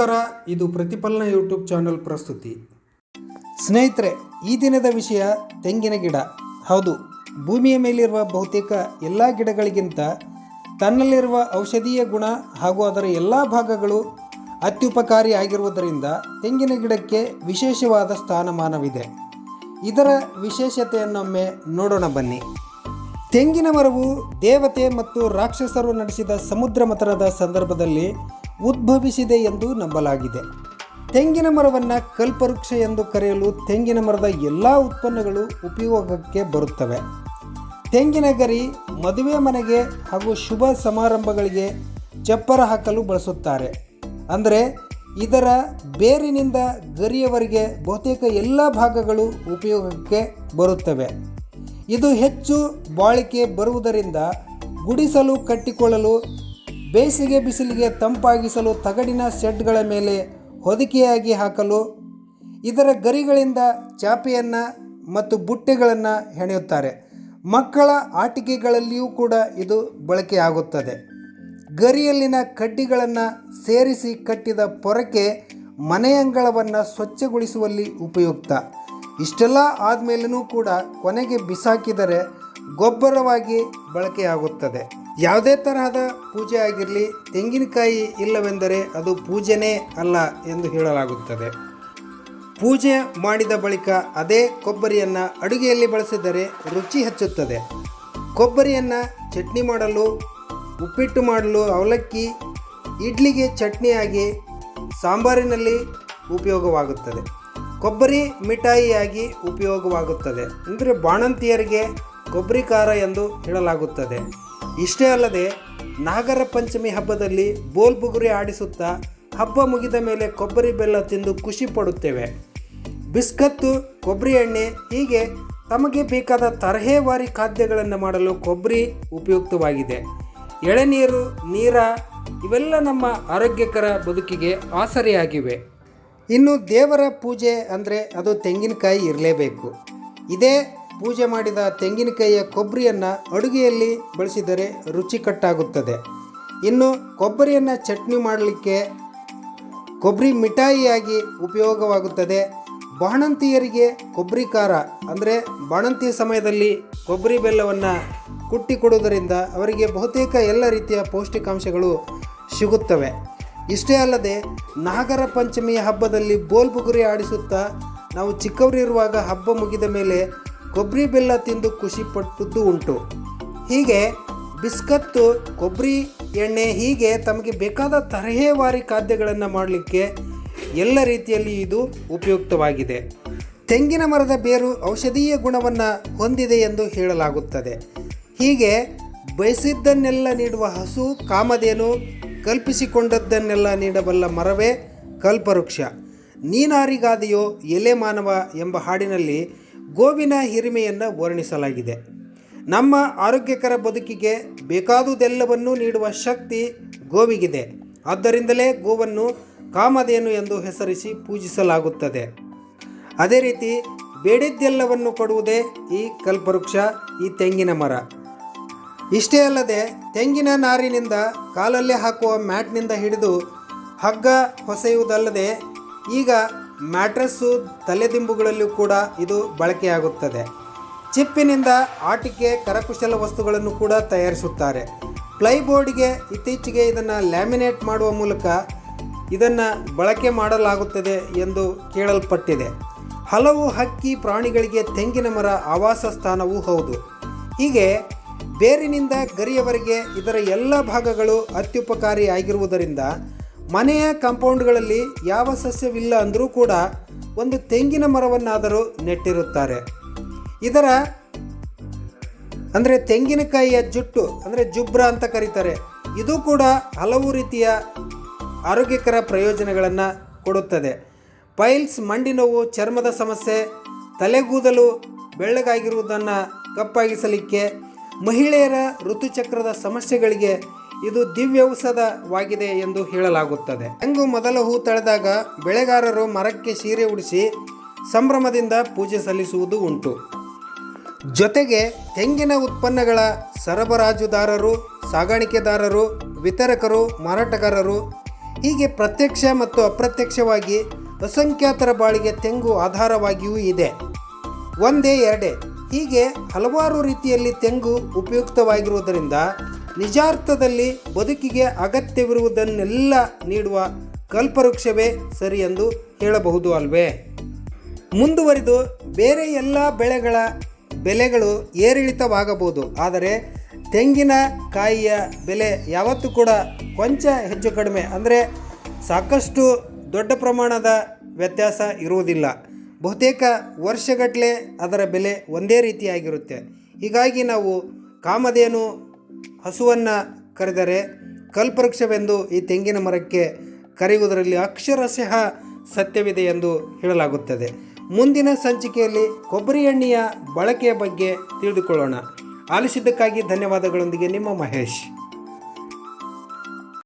ನಮಸ್ಕಾರ, ಇದು ಪ್ರತಿಫಲನ ಯೂಟ್ಯೂಬ್ ಚಾನಲ್ ಪ್ರಸ್ತುತಿ. ಸ್ನೇಹಿತರೆ, ಈ ದಿನದ ವಿಷಯ ತೆಂಗಿನ ಗಿಡ. ಹೌದು, ಭೂಮಿಯ ಮೇಲಿರುವ ಬಹುತೇಕ ಎಲ್ಲ ಗಿಡಗಳಿಗಿಂತ ತನ್ನಲ್ಲಿರುವ ಔಷಧೀಯ ಗುಣ ಹಾಗೂ ಅದರ ಎಲ್ಲ ಭಾಗಗಳು ಅತ್ಯುಪಕಾರಿ ಆಗಿರುವುದರಿಂದ ತೆಂಗಿನ ಗಿಡಕ್ಕೆ ವಿಶೇಷವಾದ ಸ್ಥಾನಮಾನವಿದೆ. ಇದರ ವಿಶೇಷತೆಯನ್ನೊಮ್ಮೆ ನೋಡೋಣ ಬನ್ನಿ. ತೆಂಗಿನ ಮರವು ದೇವತೆ ಮತ್ತು ರಾಕ್ಷಸರು ನಡೆಸಿದ ಸಮುದ್ರ ಮಥನದ ಸಂದರ್ಭದಲ್ಲಿ ಉದ್ಭವಿಸಿದೆ ಎಂದು ನಂಬಲಾಗಿದೆ. ತೆಂಗಿನ ಮರವನ್ನು ಕಲ್ಪವೃಕ್ಷ ಎಂದು ಕರೆಯಲು ತೆಂಗಿನ ಮರದ ಎಲ್ಲ ಉತ್ಪನ್ನಗಳು ಉಪಯೋಗಕ್ಕೆ ಬರುತ್ತವೆ. ತೆಂಗಿನ ಗರಿ ಮದುವೆ ಮನೆಗೆ ಹಾಗೂ ಶುಭ ಸಮಾರಂಭಗಳಿಗೆ ಚಪ್ಪರ ಹಾಕಲು ಬಳಸುತ್ತಾರೆ. ಅಂದರೆ ಇದರ ಬೇರಿನಿಂದ ಗರಿಯವರೆಗೆ ಬಹುತೇಕ ಎಲ್ಲ ಭಾಗಗಳು ಉಪಯೋಗಕ್ಕೆ ಬರುತ್ತವೆ. ಇದು ಹೆಚ್ಚು ಬಾಳಿಕೆ ಬರುವುದರಿಂದ ಗುಡಿಸಲು ಕಟ್ಟಿಕೊಳ್ಳಲು ಬೇಸಿಗೆ ಬಿಸಿಲಿಗೆ ತಂಪಾಗಿಸಲು ತಗಡಿನ ಶೆಡ್ಗಳ ಮೇಲೆ ಹೊದಿಕೆಯಾಗಿ ಹಾಕಲು, ಇದರ ಗರಿಗಳಿಂದ ಚಾಪೆಯನ್ನು ಮತ್ತು ಬುಟ್ಟೆಗಳನ್ನು ಹೆಣೆಯುತ್ತಾರೆ. ಮಕ್ಕಳ ಆಟಿಕೆಗಳಲ್ಲಿಯೂ ಕೂಡ ಇದು ಬಳಕೆಯಾಗುತ್ತದೆ. ಗರಿಯಲ್ಲಿನ ಕಡ್ಡಿಗಳನ್ನು ಸೇರಿಸಿ ಕಟ್ಟಿದ ಪೊರಕೆ ಮನೆಯಂಗಳವನ್ನು ಸ್ವಚ್ಛಗೊಳಿಸುವಲ್ಲಿ ಉಪಯುಕ್ತ. ಇಷ್ಟೆಲ್ಲ ಆದಮೇಲೂ ಕೂಡ ಕೊನೆಗೆ ಬಿಸಾಕಿದರೆ ಗೊಬ್ಬರವಾಗಿ ಬಳಕೆಯಾಗುತ್ತದೆ. ಯಾವುದೇ ತರಹದ ಪೂಜೆ ಆಗಿರಲಿ, ತೆಂಗಿನಕಾಯಿ ಇಲ್ಲವೆಂದರೆ ಅದು ಪೂಜೆನೇ ಅಲ್ಲ ಎಂದು ಹೇಳಲಾಗುತ್ತದೆ. ಪೂಜೆ ಮಾಡಿದ ಬಳಿಕ ಅದೇ ಕೊಬ್ಬರಿಯನ್ನು ಅಡುಗೆಯಲ್ಲಿ ಬಳಸಿದರೆ ರುಚಿ ಹೆಚ್ಚುತ್ತದೆ. ಕೊಬ್ಬರಿಯನ್ನು ಚಟ್ನಿ ಮಾಡಲು, ಉಪ್ಪಿಟ್ಟು ಮಾಡಲು ಅವಲಕ್ಕಿ, ಇಡ್ಲಿಗೆ ಚಟ್ನಿಯಾಗಿ ಸಾಂಬಾರಿನಲ್ಲಿ ಉಪಯೋಗವಾಗುತ್ತದೆ. ಕೊಬ್ಬರಿ ಮಿಠಾಯಿಯಾಗಿ ಉಪಯೋಗವಾಗುತ್ತದೆ. ಅಂದರೆ ಬಾಣಂತಿಯರಿಗೆ ಕೊಬ್ಬರಿ ಖಾರ ಎಂದು ಹೇಳಲಾಗುತ್ತದೆ. ಇಷ್ಟೇ ಅಲ್ಲದೆ ನಾಗರ ಪಂಚಮಿ ಹಬ್ಬದಲ್ಲಿ ಬೋಲ್ ಬುಗುರಿ ಆಡಿಸುತ್ತಾ ಹಬ್ಬ ಮುಗಿದ ಮೇಲೆ ಕೊಬ್ಬರಿ ಬೆಲ್ಲ ತಿಂದು ಖುಷಿ ಪಡುತ್ತೇವೆ. ಬಿಸ್ಕತ್ತು, ಕೊಬ್ಬರಿ ಎಣ್ಣೆ ಹೀಗೆ ತಮಗೆ ಬೇಕಾದ ತರಹೇವಾರಿ ಖಾದ್ಯಗಳನ್ನು ಮಾಡಲು ಕೊಬ್ಬರಿ ಉಪಯುಕ್ತವಾಗಿದೆ. ಎಳೆನೀರು, ನೀರ ಇವೆಲ್ಲ ನಮ್ಮ ಆರೋಗ್ಯಕರ ಬದುಕಿಗೆ ಆಸರೆಯಾಗಿವೆ. ಇನ್ನು ದೇವರ ಪೂಜೆ ಅಂದರೆ ಅದು ತೆಂಗಿನಕಾಯಿ ಇರಲೇಬೇಕು. ಇದೇ ಪೂಜೆ ಮಾಡಿದ ತೆಂಗಿನಕಾಯಿಯ ಕೊಬ್ಬರಿಯನ್ನು ಅಡುಗೆಯಲ್ಲಿ ಬಳಸಿದರೆ ರುಚಿಕಟ್ಟಾಗುತ್ತದೆ. ಇನ್ನು ಕೊಬ್ಬರಿಯನ್ನು ಚಟ್ನಿ ಮಾಡಲಿಕ್ಕೆ ಕೊಬ್ಬರಿ ಮಿಠಾಯಿಯಾಗಿ ಉಪಯೋಗವಾಗುತ್ತದೆ. ಬಾಣಂತಿಯರಿಗೆ ಕೊಬ್ಬರಿ ಖಾರ, ಅಂದರೆ ಬಾಣಂತಿ ಸಮಯದಲ್ಲಿ ಕೊಬ್ಬರಿ ಬೆಲ್ಲವನ್ನು ಕುಟ್ಟಿ ಕೊಡುವುದರಿಂದ ಅವರಿಗೆ ಬಹುತೇಕ ಎಲ್ಲ ರೀತಿಯ ಪೌಷ್ಟಿಕಾಂಶಗಳು ಸಿಗುತ್ತವೆ. ಇಷ್ಟೇ ಅಲ್ಲದೆ, ನಾಗರ ಪಂಚಮಿಯ ಹಬ್ಬದಲ್ಲಿ ಬೋಲ್ಬುಗುರಿ ಆಡಿಸುತ್ತಾ ನಾವು ಚಿಕ್ಕವರಿರುವಾಗ ಹಬ್ಬ ಮುಗಿದ ಮೇಲೆ ಕೊಬ್ಬರಿ ಬೆಲ್ಲ ತಿಂದು ಖುಷಿ ಪಟ್ಟದ್ದು ಉಂಟು. ಹೀಗೆ ಬಿಸ್ಕತ್ತು, ಕೊಬ್ಬರಿ ಎಣ್ಣೆ ಹೀಗೆ ತಮಗೆ ಬೇಕಾದ ತರಹೇವಾರಿ ಖಾದ್ಯಗಳನ್ನು ಮಾಡಲಿಕ್ಕೆ ಎಲ್ಲ ರೀತಿಯಲ್ಲಿ ಇದು ಉಪಯುಕ್ತವಾಗಿದೆ. ತೆಂಗಿನ ಮರದ ಬೇರು ಔಷಧೀಯ ಗುಣವನ್ನು ಹೊಂದಿದೆ ಎಂದು ಹೇಳಲಾಗುತ್ತದೆ. ಹೀಗೆ ಬಯಸಿದ್ದನ್ನೆಲ್ಲ ನೀಡುವ ಹಸು, ಕಾಮಧೇನು ಕಲ್ಪಿಸಿಕೊಂಡದ್ದನ್ನೆಲ್ಲ ನೀಡಬಲ್ಲ ಮರವೇ ಕಲ್ಪವೃಕ್ಷ. ನೀನಾರಿಗಾದೆಯೋ ಎಲೆ ಮಾನವ ಎಂಬ ಹಾಡಿನಲ್ಲಿ ಗೋವಿನ ಹಿರಿಮೆಯನ್ನು ವರ್ಣಿಸಲಾಗಿದೆ. ನಮ್ಮ ಆರೋಗ್ಯಕರ ಬದುಕಿಗೆ ಬೇಕಾದುದೆಲ್ಲವನ್ನೂ ನೀಡುವ ಶಕ್ತಿ ಗೋವಿಗಿದೆ. ಆದ್ದರಿಂದಲೇ ಗೋವನ್ನು ಕಾಮಧೇನು ಎಂದು ಹೆಸರಿಸಿ ಪೂಜಿಸಲಾಗುತ್ತದೆ. ಅದೇ ರೀತಿ ಬೇಡಿದ್ದೆಲ್ಲವನ್ನು ಕೊಡುವುದೇ ಈ ಕಲ್ಪವೃಕ್ಷ, ಈ ತೆಂಗಿನ ಮರ. ಇಷ್ಟೇ ಅಲ್ಲದೆ ತೆಂಗಿನ ನಾರಿನಿಂದ ಕಾಲಲ್ಲೇ ಹಾಕುವ ಮ್ಯಾಟ್ನಿಂದ ಹಿಡಿದು ಹಗ್ಗ ಹೊಸೆಯುವುದಲ್ಲದೆ ಈಗ ಮ್ಯಾಟ್ರಸ್ಸು ತಲೆದಿಂಬುಗಳಲ್ಲೂ ಕೂಡ ಇದು ಬಳಕೆಯಾಗುತ್ತದೆ. ಚಿಪ್ಪಿನಿಂದ ಆಟಿಕೆ, ಕರಕುಶಲ ವಸ್ತುಗಳನ್ನು ಕೂಡ ತಯಾರಿಸುತ್ತಾರೆ. ಪ್ಲೈಬೋರ್ಡ್ಗೆ ಇತ್ತೀಚೆಗೆ ಇದನ್ನು ಲ್ಯಾಮಿನೇಟ್ ಮಾಡುವ ಮೂಲಕ ಇದನ್ನು ಬಳಕೆ ಮಾಡಲಾಗುತ್ತದೆ ಎಂದು ಕೇಳಲ್ಪಟ್ಟಿದೆ. ಹಲವು ಹಕ್ಕಿ ಪ್ರಾಣಿಗಳಿಗೆ ತೆಂಗಿನ ಮರ ಆವಾಸ ಸ್ಥಾನವೂ ಹೌದು. ಹೀಗೆ ಬೇರಿನಿಂದ ಗರಿಯವರೆಗೆ ಇದರ ಎಲ್ಲ ಭಾಗಗಳು ಅತ್ಯುಪಕಾರಿ ಆಗಿರುವುದರಿಂದ ಮನೆಯ ಕಾಂಪೌಂಡ್ಗಳಲ್ಲಿ ಯಾವ ಸಸ್ಯವಿಲ್ಲ ಅಂದರೂ ಕೂಡ ಒಂದು ತೆಂಗಿನ ಮರವನ್ನಾದರೂ ನೆಟ್ಟಿರುತ್ತಾರೆ. ಇದರ ಅಂದರೆ ತೆಂಗಿನಕಾಯಿಯ ಜುಟ್ಟು ಅಂದರೆ ಜುಬ್ರ ಅಂತ ಕರೀತಾರೆ. ಇದು ಕೂಡ ಹಲವು ರೀತಿಯ ಆರೋಗ್ಯಕರ ಪ್ರಯೋಜನಗಳನ್ನು ಕೊಡುತ್ತದೆ. ಪೈಲ್ಸ್ ಮಂಡಿ ನೋವು, ಚರ್ಮದ ಸಮಸ್ಯೆ, ತಲೆಗೂದಲು ಬೆಳ್ಳಗಾಗಿರುವುದನ್ನು ಕಪ್ಪಾಗಿಸಲಿಕ್ಕೆ ಮಹಿಳೆಯರ ಋತುಚಕ್ರದ ಸಮಸ್ಯೆಗಳಿಗೆ ಇದು ದಿವ್ಯೌಷಧವಾಗಿದೆ ಎಂದು ಹೇಳಲಾಗುತ್ತದೆ. ತೆಂಗು ಮೊದಲ ಹೂ ತಳೆದಾಗ ಬೆಳೆಗಾರರು ಮರಕ್ಕೆ ಸೀರೆ ಉಡಿಸಿ ಸಂಭ್ರಮದಿಂದ ಪೂಜೆ ಸಲ್ಲಿಸುವುದು ಉಂಟು. ಜೊತೆಗೆ ತೆಂಗಿನ ಉತ್ಪನ್ನಗಳ ಸರಬರಾಜುದಾರರು, ಸಾಗಾಣಿಕೆದಾರರು, ವಿತರಕರು, ಮಾರಾಟಗಾರರು ಹೀಗೆ ಪ್ರತ್ಯಕ್ಷ ಮತ್ತು ಅಪ್ರತ್ಯಕ್ಷವಾಗಿ ಅಸಂಖ್ಯಾತರ ಬಾಳಿಗೆ ತೆಂಗು ಆಧಾರವಾಗಿಯೂ ಇದೆ. ಒಂದೇ ಎರಡೇ. ಹೀಗೆ ಹಲವಾರು ರೀತಿಯಲ್ಲಿ ತೆಂಗು ಉಪಯುಕ್ತವಾಗಿರುವುದರಿಂದ ನಿಜಾರ್ಥದಲ್ಲಿ ಬದುಕಿಗೆ ಅಗತ್ಯವಿರುವುದನ್ನೆಲ್ಲ ನೀಡುವ ಕಲ್ಪವೃಕ್ಷವೇ ಸರಿ ಎಂದು ಹೇಳಬಹುದು ಅಲ್ವೇ? ಮುಂದುವರಿದು ಬೇರೆ ಎಲ್ಲ ಬೆಳೆಗಳ ಬೆಲೆಗಳು ಏರಿಳಿತವಾಗಬಹುದು. ಆದರೆ ತೆಂಗಿನ ಕಾಯಿಯ ಬೆಲೆ ಯಾವತ್ತೂ ಕೂಡ ಕೊಂಚ ಹೆಚ್ಚು ಕಡಿಮೆ. ಅಂದರೆ ಸಾಕಷ್ಟು ದೊಡ್ಡ ಪ್ರಮಾಣದ ವ್ಯತ್ಯಾಸ ಇರುವುದಿಲ್ಲ. ಬಹುತೇಕ ವರ್ಷಗಟ್ಟಲೆ ಅದರ ಬೆಲೆ ಒಂದೇ ರೀತಿಯಾಗಿರುತ್ತೆ. ಹೀಗಾಗಿ ನಾವು ಕಾಮಧೇನು ಹಸುವನ್ನು ಕರೆದರೆ ಕಲ್ಪವೃಕ್ಷವೆಂದು ಈ ತೆಂಗಿನ ಮರಕ್ಕೆ ಕರೆಯುವುದರಲ್ಲಿ ಅಕ್ಷರಶಃ ಸತ್ಯವಿದೆ ಎಂದು ಹೇಳಲಾಗುತ್ತದೆ. ಮುಂದಿನ ಸಂಚಿಕೆಯಲ್ಲಿ ಕೊಬ್ಬರಿ ಎಣ್ಣೆಯ ಬಳಕೆಯ ಬಗ್ಗೆ ತಿಳಿದುಕೊಳ್ಳೋಣ. ಆಲಿಸಿದ್ದಕ್ಕಾಗಿ ಧನ್ಯವಾದಗಳೊಂದಿಗೆ ನಿಮ್ಮ ಮಹೇಶ್.